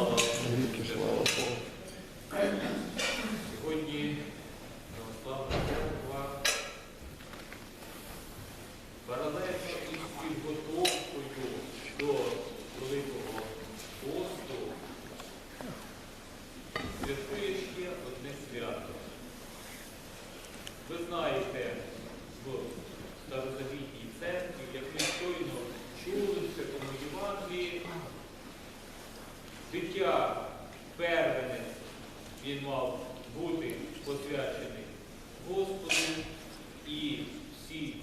слава Богу. Сьогодні православна церква паралельно із підготовкою до Великого посту святкує ще одне свято. Ви знаєте, в Старозавітній церкві, як ми щойно чули в Святому Дитя первенець, він мав бути посвячений Господу і всім.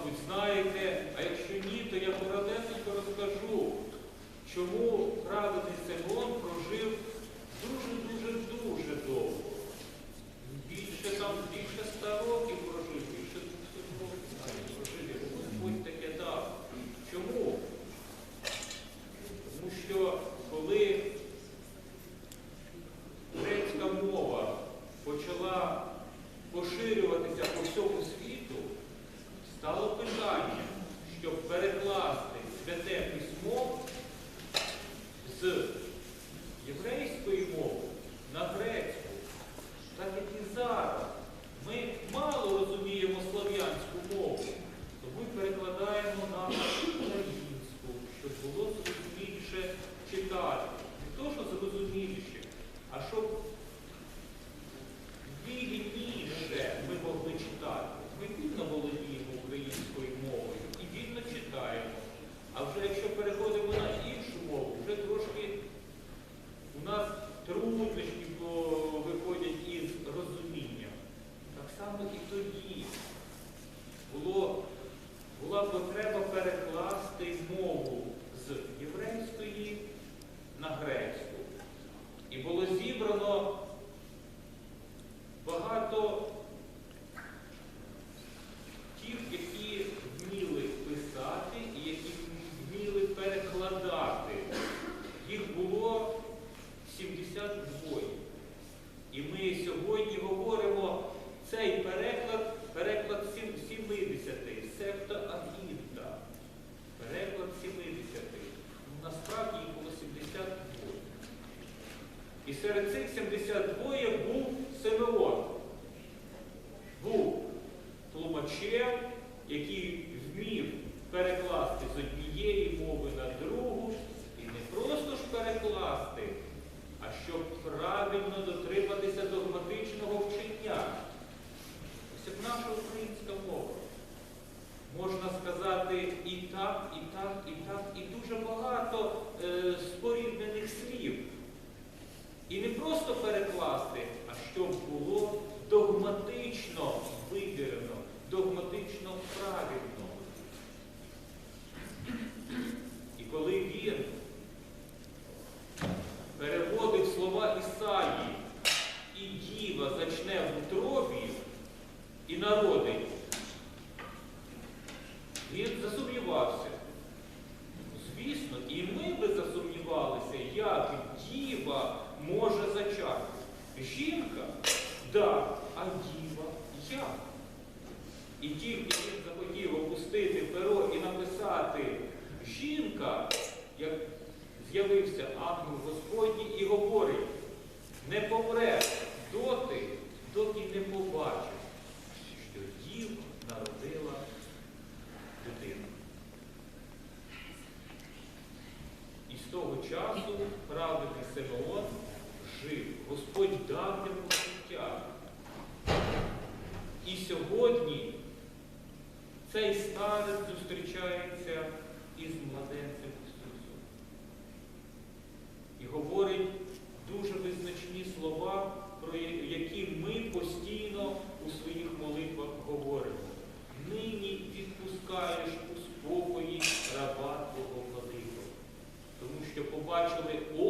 мабуть, знаєте, а якщо ні, то я порадененько розкажу, чому праведний Сегон прожив дуже-дуже-дуже довго. митців, які вміли писати і які вміли перекладати. Їх було 72. І ми сьогодні говоримо цей переклад, переклад 70, септа агінта. Переклад 70. Ну, насправді їх було 72. І серед цих 72 був Симеон. можна жінка, як з'явився ангел Господній і говорить, не помре доти, доки не побачиш, що дів народила дитину. І з того часу праведний Симеон жив. Господь дав йому життя. І сьогодні цей старець зустрічається sobre o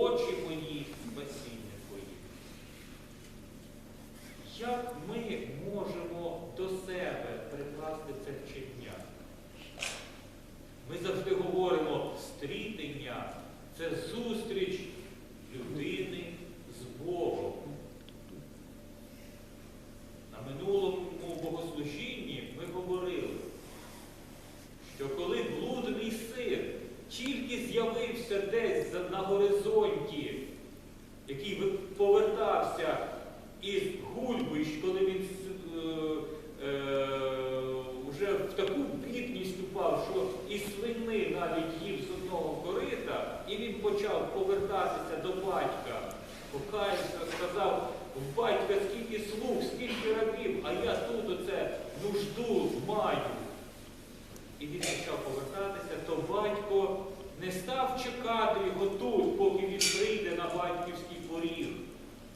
почав повертатися до батька. Покаявся, сказав, батька скільки слуг, скільки рабів, а я тут оце нужду маю. І він почав повертатися, то батько не став чекати його тут, поки він прийде на батьківський поріг,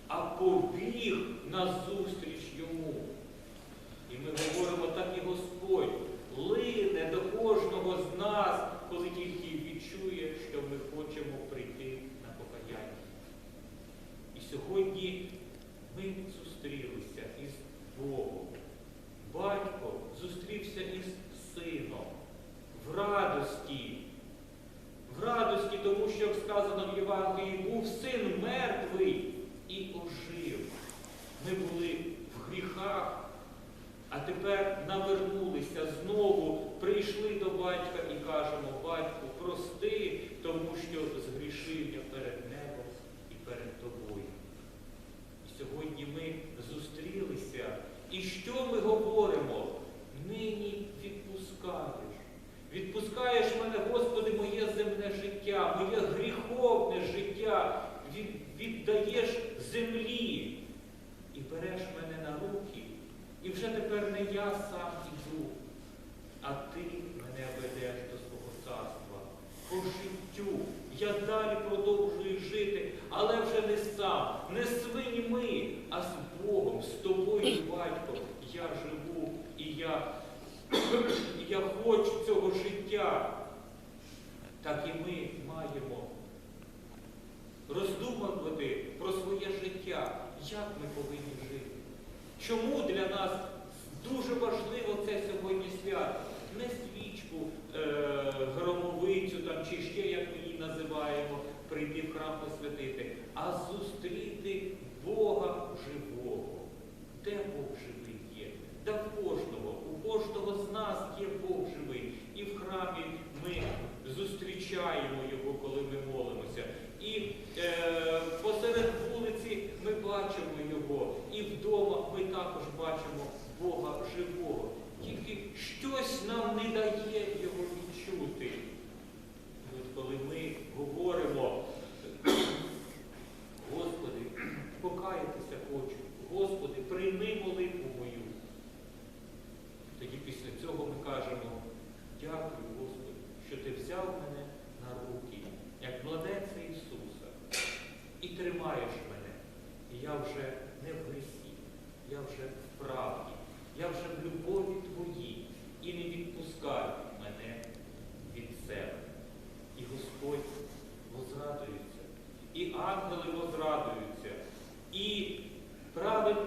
а побіг назустріч йому. І ми говоримо, так і Господь лине до кожного з нас, коли тільки відчує, що ми хочемо прийти на покаяння. І сьогодні ми зустрілися із Богом. Батько зустрівся із сином в радості. В радості, тому що, як Євангелії, був син мертвий і ожив. Ми були в гріхах, а тепер навернулися знову, прийшли до батька і кажемо, батьку, прости, тому що згрішив я перед небом і перед тобою. І сьогодні ми зустрілися. І що ми говоримо? Але не сам, не свиньми, а з Богом, з тобою, батько. Я живу і я, і я хочу цього життя. Так і ми маємо роздумувати про своє життя, як ми повинні жити. Чому для нас дуже важливо це сьогодні свято свічку, е, громовицю там, чи ще, як ми її називаємо, прийти в храм посвятити, а зустріти Бога живого. Де Бог живий є? Та в кожного, у кожного з нас є Бог живий. І в храмі ми зустрічаємо його, коли ми молимося. І е, посеред вулиці ми бачимо його, і вдома ми також бачимо Бога живого. Тільки щось нам не дає його відчути. От коли ми говоримо, Господи, покаятися хочу, Господи, прийми молитву мою. Тоді після цього ми кажемо, дякую, Господи, що ти взяв мене на руки, як младенця Ісуса, і тримаєш мене. І я вже не в грісі, я вже в правді, я вже в любові Твоїй і не відпускаю мене від себе. І Господь возрадується, і ангели возрадуються, і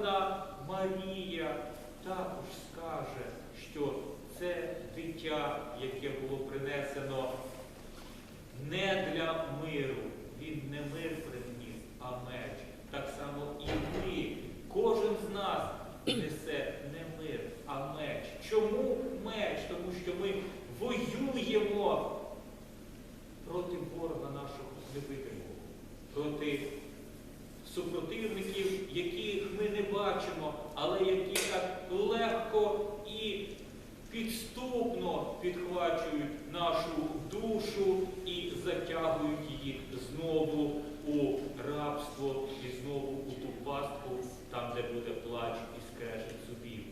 праведна Марія також скаже, що це дитя, яке було принесено не для миру. Він не мир приніс, а меч. Так само і ми, кожен з нас несе не мир, а меч. Чому меч? Тому що ми воюємо проти ворога нашого невидимого, проти супротивників, яких ми не бачимо, але які так легко і підступно підхвачують нашу душу і затягують її знову у рабство і знову у ту пастку, там, де буде плач і скрежет зубів.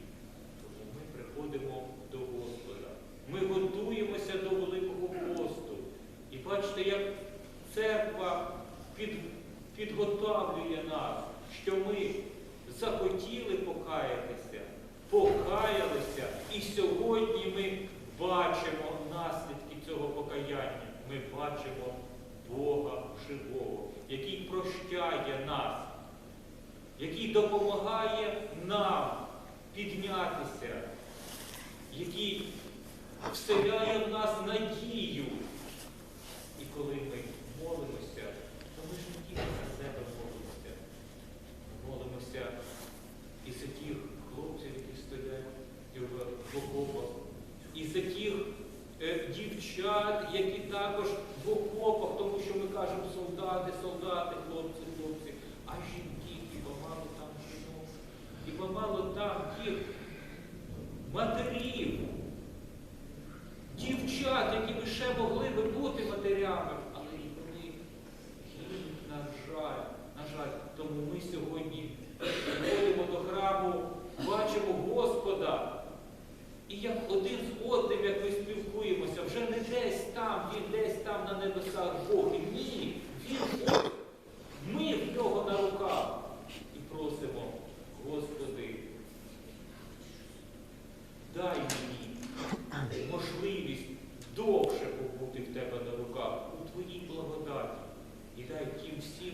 Тому ми приходимо до Господа. Ми готуємося до Великого посту. І бачите, як церква під, підготовлює нас, що ми захотіли покаятися, покаялися, і сьогодні ми бачимо наслідки цього покаяння. Ми бачимо Бога живого, який прощає нас, який допомагає нам піднятися, який вселяє в нас надію. І коли ми молимося, то ми ж не тільки за себе молимося. Молимося і за тих хлопців, які стоять в окопах, і за тих е, дівчат, які також в окопах, тому що ми кажемо солдати, солдати, хлопці, хлопці, а жінки, і помалу там жінок, і помалу там тих матерів, дівчат, які би ще могли би бути матерями, але і вони гинуть, на жаль, на жаль. Тому ми сьогодні приходимо до храму, бачимо Господа. І як один з одним, як ми спілкуємося, вже не десь там, він десь там на небесах Бог. Ні, він ось. Ми в нього на руках. І просимо, Господи, дай мені можливість довше побути в тебе на руках у твоїй благодаті. І дай тим всім